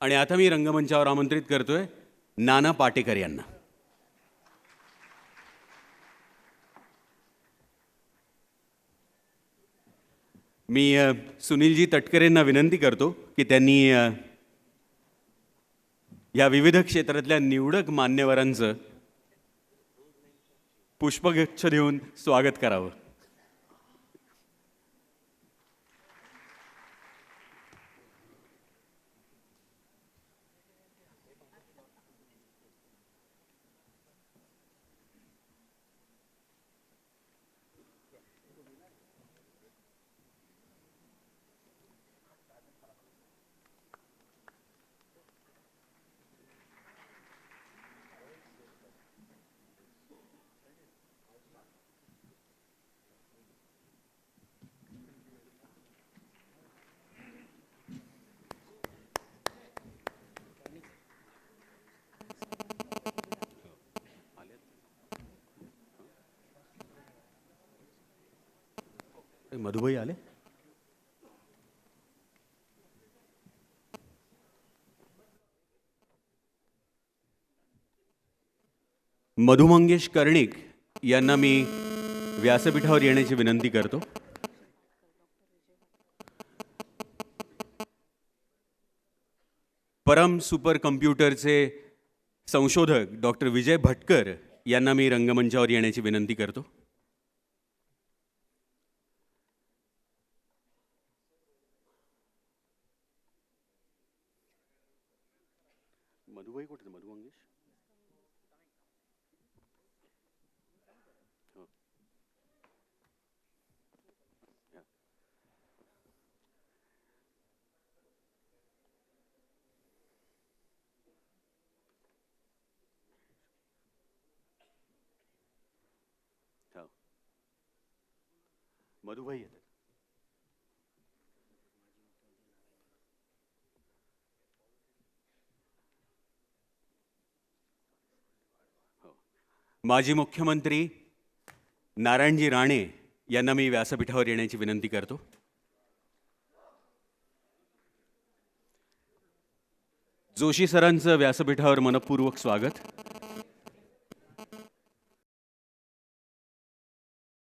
आणि आता मी रंगमंचावर आमंत्रित करतोय नाना पाटेकर यांना. मी सुनीलजी तटकरेंना विनंती करतो की त्यांनी या विविध क्षेत्रातल्या निवडक मान्यवरांचं पुष्पगच्छ देऊन स्वागत करावं. मधुबाई आले? मधु मंगेश कर्णिक यांना मी व्यासपीठावर येण्याची विनंती करतो. परम सुपर कम्प्युटरचे संशोधक डॉक्टर विजय भटकर यांना मी रंगमंचावर येण्याची विनंती करतो. మరువైకూడదు మరుగు అంగేష్ మరువై అది माजी मुख्यमंत्री नारायणजी राणे यांना मी व्यासपीठावर येण्याची विनंती करतो. जोशी सरांचं व्यासपीठावर मनपूर्वक स्वागत.